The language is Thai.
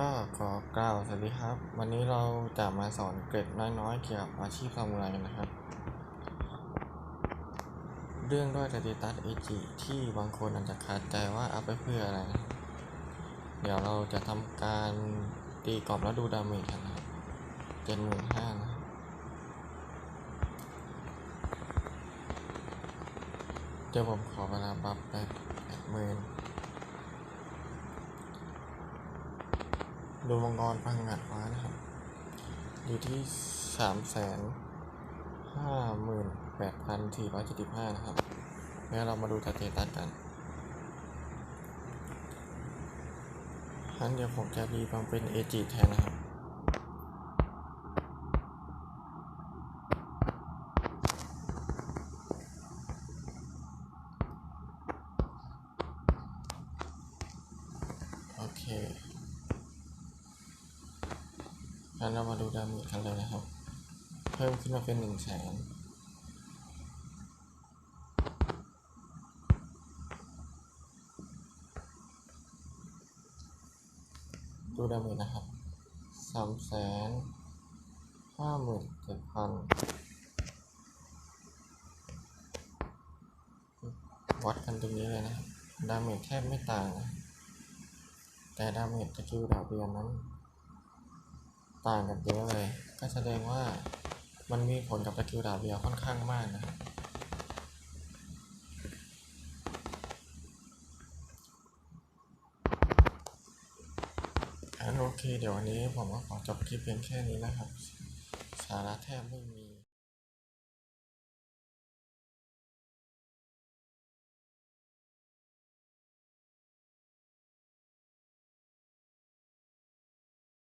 ก็ขอกล่าวสวัสดีครับ วันนี้เราจะมาสอนเกร็ดน้อยๆ เกี่ยวกับอาชีพซามูไรนะครับ เรื่องด้วยสเตตัสเอจิที่บางคนอาจจะคาใจว่าเอัพไปเพื่ออะไรนะเดี๋ยวเราจะทำการตีกรอบแล้วดูดาเมจนะครับเจ็ดหมื่นห้านะเดี๋ยวผมขอเวลาบัฟไปแปดหมื่น ดูมังกรพังงัดฟ้านะครับ อยู่ที่สามแสนห้าหมื่นแปดพันสี่ร้อยเจ็ดสิบห้านะครับแล้วเรามาดูสเตตัสกันงั้นเดี๋ยวผมจะรีบังเป็นเอจิแทนนะครับโอเค งั้นเรามาดูดาเมจกันเลยนะครับ เพิ่มขึ้นมาเป็นหนึ่งแสนดูดาเมจนะครับสามแสนห้าหมื่นเจ็ดพันวัดกันตรงนี้เลยนะครับ ดาเมจแทบไม่ต่างนะแต่ดาเมจสกิลดาบเรียนนั้น ต่างกันเยอะเลย ก็แสดงว่ามันมีผลกับสกิลดาบเดียวค่อนข้างมากนะ อันโอเค เดี๋ยววันนี้ผมก็ขอจบคลิปเพียงแค่นี้นะครับ สาระแทบไม่มี